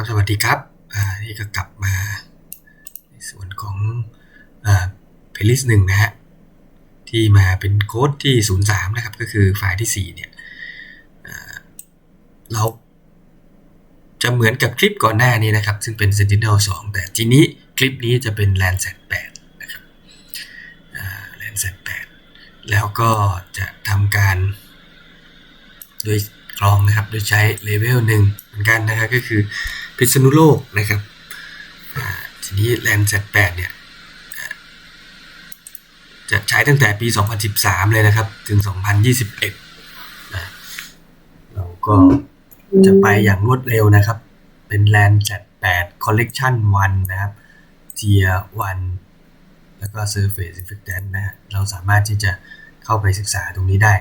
ครับสวัสดีครับอ่านี่ก็กลับมาในส่วนของอ่าเพลิสหนึ่งนะฮะที่มาเป็นโค้ดที่ 03 นะครับ ก็คือไฟล์ที่ 4 เนี่ยอ่าเราจะเหมือนกับคลิปก่อนหน้านี้นะครับ ซึ่งเป็น Sentinel 2 แต่ทีนี้คลิปนี้จะเป็น Landsat 8 นะครับอ่า Landsat 8 แล้วก็จะทำการ โดยกรองนะครับ โดยใช้เลเวลหนึ่งเหมือนกันนะครับก็คือ พิษณุโลกนะครับทีนี้ Landsat 8เนี่ยจะใช้ตั้งแต่ปี 2013 เลยนะครับ ถึง 2021นะเราก็จะไปอย่างรวดเร็วนะครับ เป็น Landsat 8 Collection 1 นะครับ Tier 1 แล้วก็ Surface Infectant นะฮะเราสามารถที่จะเข้าไปศึกษาตรงนี้ได้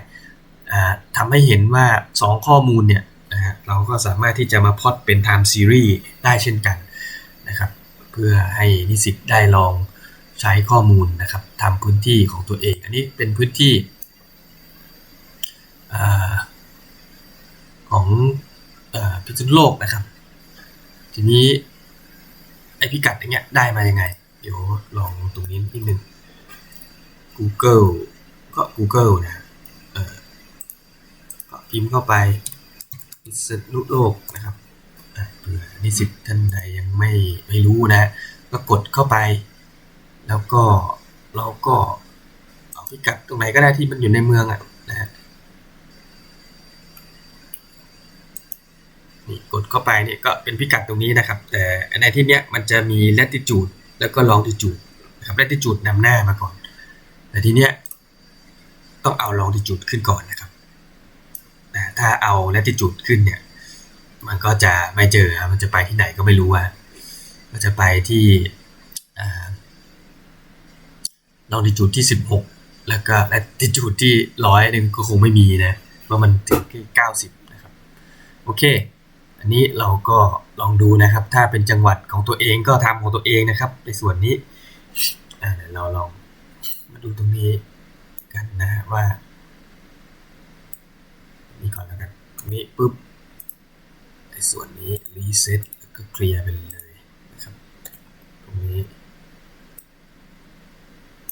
ทำให้เห็นว่า 2 ข้อมูลเนี่ย นะเราก็สามารถที่จะมาพอตเป็น time series ได้เช่นกันนะครับ เพื่อให้นิสิตได้ลองใช้ข้อมูลนะครับทำพื้นที่ของตัวเอง อันนี้เป็นพื้นที่อของอพิษณุโลกนะครับ ทีนี้ไอพิกัดอย่างเงี้ยได้มายังไง เดี๋ยวลองตรงนี้นิดนึง Google ก็ Google นะก็พิมพ์เข้าไป ษณุโลกนะครับเผื่อนิสิตท่านใดยังไม่ไม่รู้นะ ก็กดเข้าไป แล้วก็เราก็เอาพิกัดตรงไหนก็ได้ที่มันอยู่ในเมืองอะนะฮะนี่กดเข้าไปเนี่ยก็เป็นพิกัดตรงนี้นะครับ แต่ในที่เนี้ยมันจะมี latitude แล้วก็ longitude นะครับ latitude นำหน้ามาก่อน แต่ทีเนี้ยต้องเอา longitude ขึ้นก่อนนะครับ ถ้าเอา latitude ขึ้นเนี่ย มันก็จะไม่เจอครับมันจะไปที่ไหนก็ไม่รู้อะก็จะไปที่อ่า longitude ที่16แล้วก็ latitude ที่ร้อยหนึ่งก็คงไม่มีนะว่ามันถึงที่90นะครับ โอเค อันนี้เราก็ลองดูนะครับ ถ้าเป็นจังหวัดของตัวเองก็ทำของตัวเองนะครับ ในส่วนนี้เดี๋ยวเราลองมาดูตรงนี้กันนะว่า นี่ก่อนแล้วกันตรงนี้ปุ๊บในส่วนนี้รีเซ็ตแล้วก็เคลียร์ไปเลยนะครับ ตรงนี้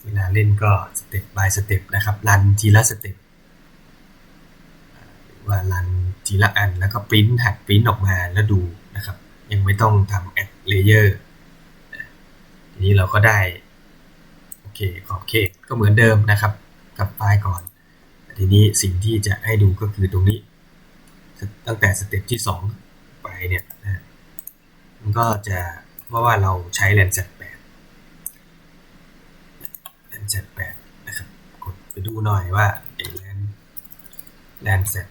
เวลาเล่นก็สเต็ป by สเต็ปนะครับรันทีละสเต็ปหรือว่ารันทีละอันแล้วก็ปริ้นหัดปริ้นออกมาแล้วดูนะครับ ยังไม่ต้องทำแอดเลเยอร์ทีนี้เราก็ได้ โอเคขอบเขตก็เหมือนเดิมนะครับ กับไฟล์ก่อน ทีนี้สิ่งที่จะให้ดูก็คือตรงนี้ ตั้งแต่สเต็ปที่ 2 ไปเนี่ยนะมันก็จะเพราะว่าเราใช้ Landsat 8 Landsat 8นะครับกดไปดูหน่อยว่าไอ้ Land Landsat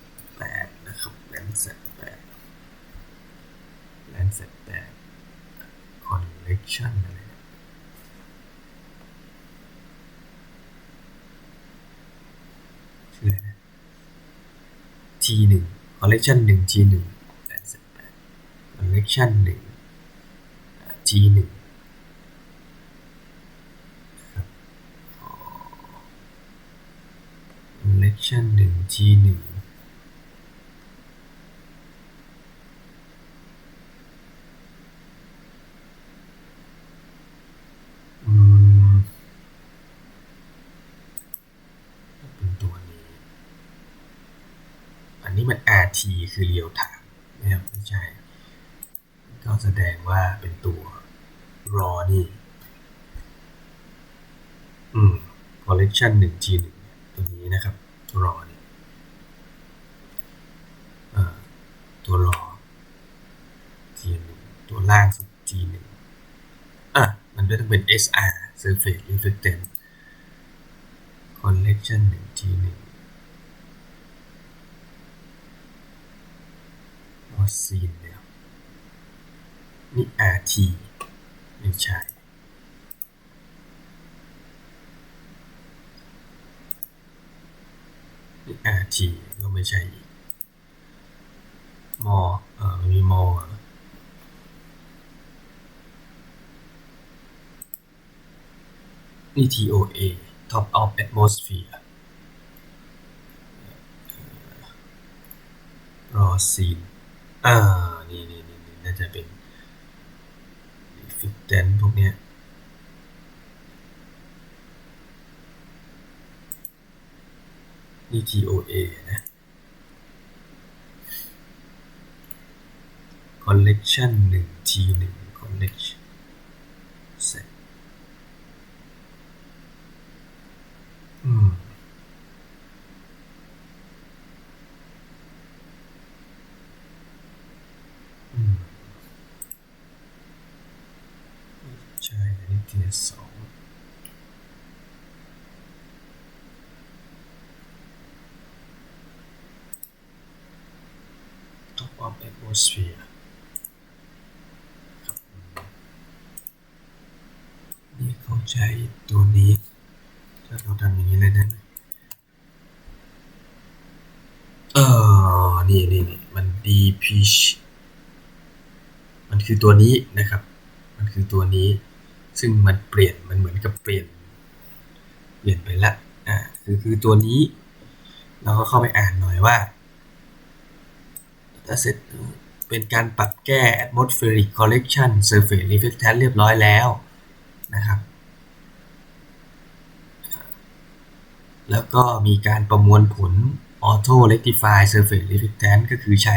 8นะครับ Landsat 8 Landsat 8 Collection อะไรเนคชื่อ T1 collection 1 T1 88 collection 1 T1 collection 1 T1 นนี้มัน RT คือ real time นะครับไม่ใช่ ก็แสดงว่าเป็นตัว raw นี่ อืม collection 1 G 1ตัวนี้นะครับ raw นี่เอ่อตัว raw G 1ตัวล่างสุด G 1อะ มันก็ต้องเป็น SR surface reflectance collection 1 G 1 ออซีนแล้วนี่ RT ไม่ใช่นี่ RT ก็ไม่ใช่อีกมอเออมีมอนี่ TOA top of atmosphere รอซีน อ่า นี่นี่นี่น่าจะเป็นฟิกแดนพวกเนี้ยนี่ TOA นะ collection 1 T 1 collection set อืม อืมใช่อันนี้เทียร์สองท็อปออฟแอตโมสเฟียร์นี่เขาใช้ตัวนี้ ถ้าเราทำอย่างนี้เลยนะเออ นี่นี่นี่มัน DP มันคือตัวนี้นะครับ มันคือตัวนี้ ซึ่งมันเปลี่ยนมันเหมือนกับเปลี่ยน เปลี่ยนไปละอ่าคือคือตัวนี้ เราก็เข้าไปอ่านหน่อยว่า Dataset เป็นการปรับแก้ atmospheric correction surface reflectance เรียบร้อยแล้วนะครับ แล้วก็มีการประมวลผล auto rectify surface reflectance ก็คือใช้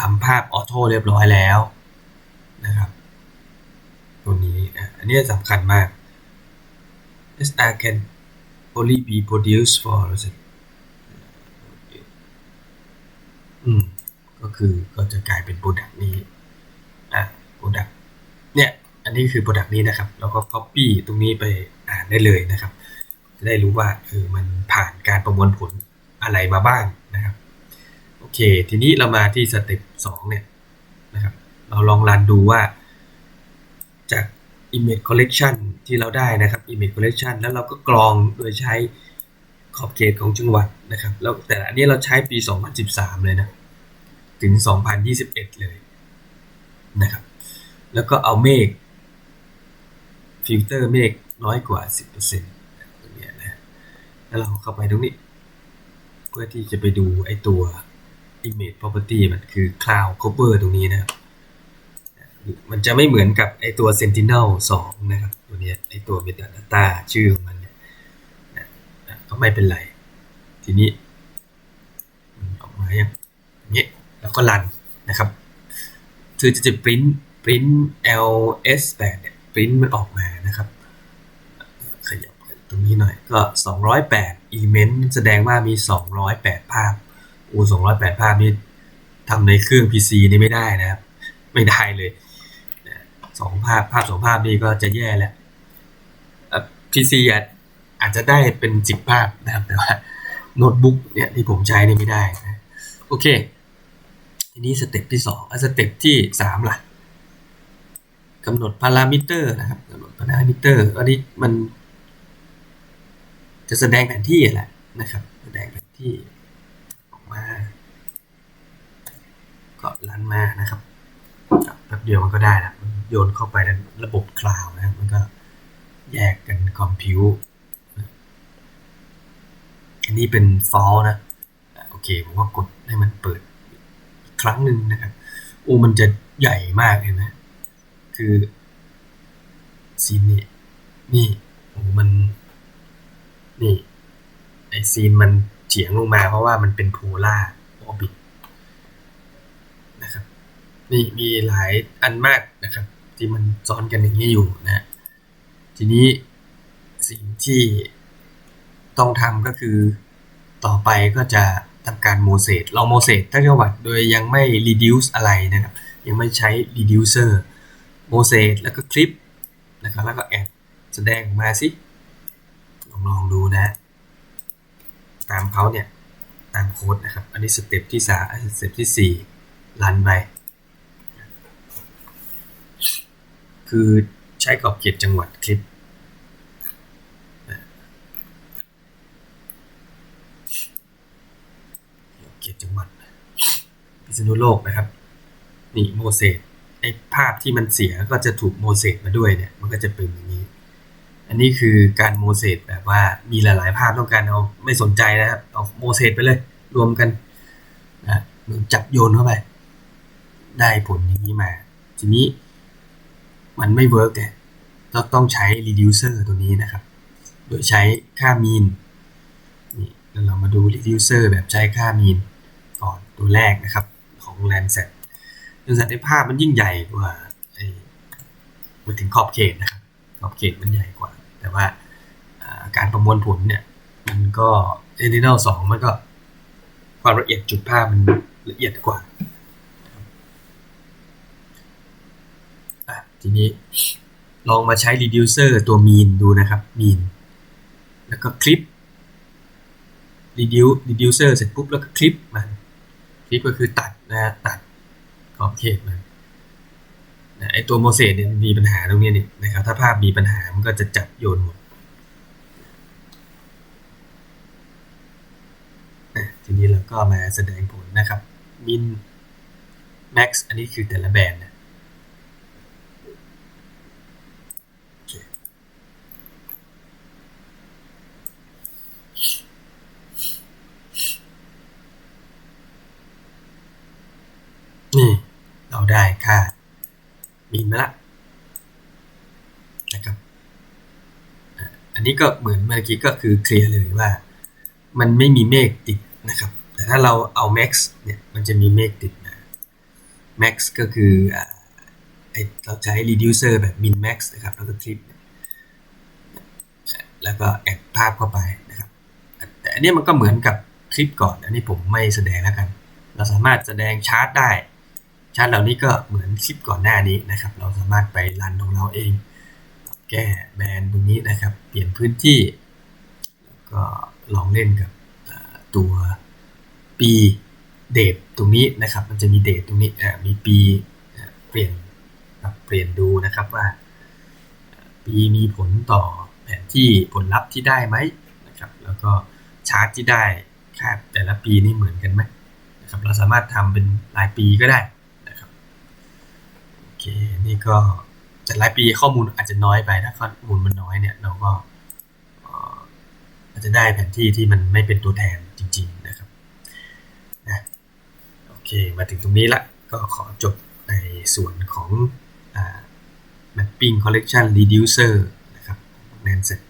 ทำภาพออโต้เรียบร้อยแล้วนะครับ ตัวนี้อันนี้สำคัญมาก SR can only be produced for อืมก็คือก็จะกลายเป็นโปรดักต์นี้อะโปรดักต์เนี่ยอันนี้คือโปรดักต์นี้นะครับ แล้วก็ copy ตรงนี้ไปอ่านได้เลยนะครับ จะได้รู้ว่าเออมันผ่านการประมวลผลอะไรมาบ้างนะครับ โอเค ทีนี้เรามาที่สเต็ปสองเนี่ยนะครับ เราลองรันดูว่า image collection ที่เราได้นะครับ image collection แล้วเราก็กรองโดยใช้ขอบเขตของจังหวัดนะครับแล้วแต่อันนี้เราใช้ปี 2013 เลยนะถึง 2021 เลยนะครับแล้วก็เอาเมฆฟิลเตอร์เมฆน้อยกว่า 10%ตรงนี้นะแล้วเราเข้าไปตรงนี้ เพื่อที่จะไปดูไอตัว image property มันคือ cloud cover ตรงนี้นะครับ มันจะไม่เหมือนกับไอตัว sentinel 2 นะครับ ตัวนี้ไอตัว metadata ชื่อของมันเนี่ยก็ไม่เป็นไร ทีนี้ออกมาอย่างนี้แล้วก็รันนะครับคือจะจะ print print ls8 เนี่ย print มันออกมานะครับ ขยับตรงนี้หน่อยก็ 208 element แสดงว่ามี 208 ภาพโอ้208 ภาพนี่ทำในเครื่อง PC นี่ไม่ได้นะครับ ไม่ได้เลย สองภาพภาพสองภาพนี่ก็จะแย่แล้ว PC อาจจะได้เป็นสิบภาพนะครับ แต่ว่าโน้ตบุ๊กเนี่ยที่ผมใช้นี่ไม่ได้นะโอเค ทีนี้สเต็ปที่สองสเต็ปที่สามล่ะกำหนดพารามิเตอร์นะครับกำหนดพารามิเตอร์อันนี้มัน จะแสดงแผนที่แหละนะครับ แสดงแผนที่ออกมา ก็รันมานะครับ แป๊บเดียวมันก็ได้ละโยนเข้าไปในระบบคลาวนะครับ มันก็แยกกันคอมพิวอันนี้เป็นฟอลนะ โอเคผมว่ากดให้มันเปิดครั้งหนึ่งนะครับ โอ้มันจะใหญ่มากเห็นไหมคือซีนนี่นี่โอ้มัน นี่ไอซีนมันเฉียงลงมาเพราะว่ามันเป็นโพล่าออร์บิท นี่มีหลายอันมากนะครับ ที่มันซ้อนกันอย่างนี้อยู่นะ ทีนี้สิ่งที่ต้องทำก็คือต่อไปก็จะทำการโมเสสเราโมเสสทั้งจังหวัดโดยยังไม่ reduce อะไรนะครับ ยังไม่ใช้ reducer โมเสสแล้วก็คลิปนะครับแล้วก็แอดแสดงมาสิลองลองดูนะ ตามเขาเนี่ย ตามโค้ดนะครับ อันนี้สเต็ปที่สาสเต็ปที่สี่รันไป คือใช้ขอบเขตจังหวัดคลิป เขตจังหวัดพิษณุโลกนะครับ นี่โมเสสไอภาพที่มันเสียก็จะถูกโมเสสมาด้วยเนี่ย มันก็จะเป็นอย่างนี้ อันนี้คือการโมเสสแบบว่ามีหลาย ๆ ภาพต้องการเอาไม่สนใจนะครับ เอาโมเสสไปเลย รวมกันนะเหมือนจับโยนเข้าไป ได้ผลอย่างนี้มา ทีนี้ มันไม่เวิร์กเนี่ยต้องใช้ reducer ตัวนี้นะครับ โดยใช้ค่า mean นี่เรามาดู reducer แบบใช้ค่า mean ก่อนตัวแรกนะครับของ Landsat Landsat ในภาพมันยิ่งใหญ่กว่าไอ้มาถึงขอบเขตนะครับ ขอบเขตมันใหญ่กว่า แต่ว่าการประมวลผลเนี่ย มันก็ Sentinel 2 มันก็ความละเอียดจุดภาพมันละเอียดกว่า ทีนี้ลองมาใช้ reducer ตัว mean ดูนะครับ mean แล้วก็คลิป reduce reducer เสร็จปุ๊บแล้วก็คลิปมันคลิปก็คือตัดนะตัดขอบเขตมันนะไอตัวโมเสสเนี่ยมีปัญหาตรงนี้นี่นะครับ ถ้าภาพมีปัญหามันก็จะจับโยนหมดทีนี้เราก็มาแสดงผลนะครับ min max อันนี้คือแต่ละแบรนด์ นี่เราได้ค่ามินมาละนะครับ อันนี้ก็เหมือนเมื่อกี้ก็คือเคลียร์เลยว่า มันไม่มีเมฆติดนะครับ แต่ถ้าเราเอา max เนี่ยมันจะมีเมฆติดมา max ก็คือเราใช้ reducer แบบ min max นะครับ แล้วก็คลิปแล้วก็แอดภาพเข้าไปนะครับ แต่อันนี้มันก็เหมือนกับคลิปก่อน อันนี้ผมไม่แสดงแล้วกัน เราสามารถแสดงชาร์ตได้ ชาร์ตเหล่านี้ก็เหมือนคลิปก่อนหน้านี้นะครับ เราสามารถไปรันของเราเอง แก้แบนตรงนี้นะครับ เปลี่ยนพื้นที่ก็ลองเล่นกับตัวปีเดทตรงนี้นะครับ มันจะมีเดทตรงนี้มีปีเปลี่ยนเปลี่ยนดูนะครับว่า ปีมีผลต่อแผนที่ผลลัพธ์ที่ได้ไหมนะครับ แล้วก็ชาร์ตที่ได้ค่าแต่ละปีนี่เหมือนกันไหมนะครับ เราสามารถทำเป็นรายปีก็ได้ นี่ก็แต่รายปีข้อมูลอาจจะน้อยไป ถ้าข้อมูลมันน้อยเนี่ยเราก็อาจจะได้แผนที่ที่มันไม่เป็นตัวแทนจริง ๆนะครับนะโอเคมาถึงตรงนี้ละก็ขอจบในส่วนของ mapping collection reducer นะครับแนนเสร็จ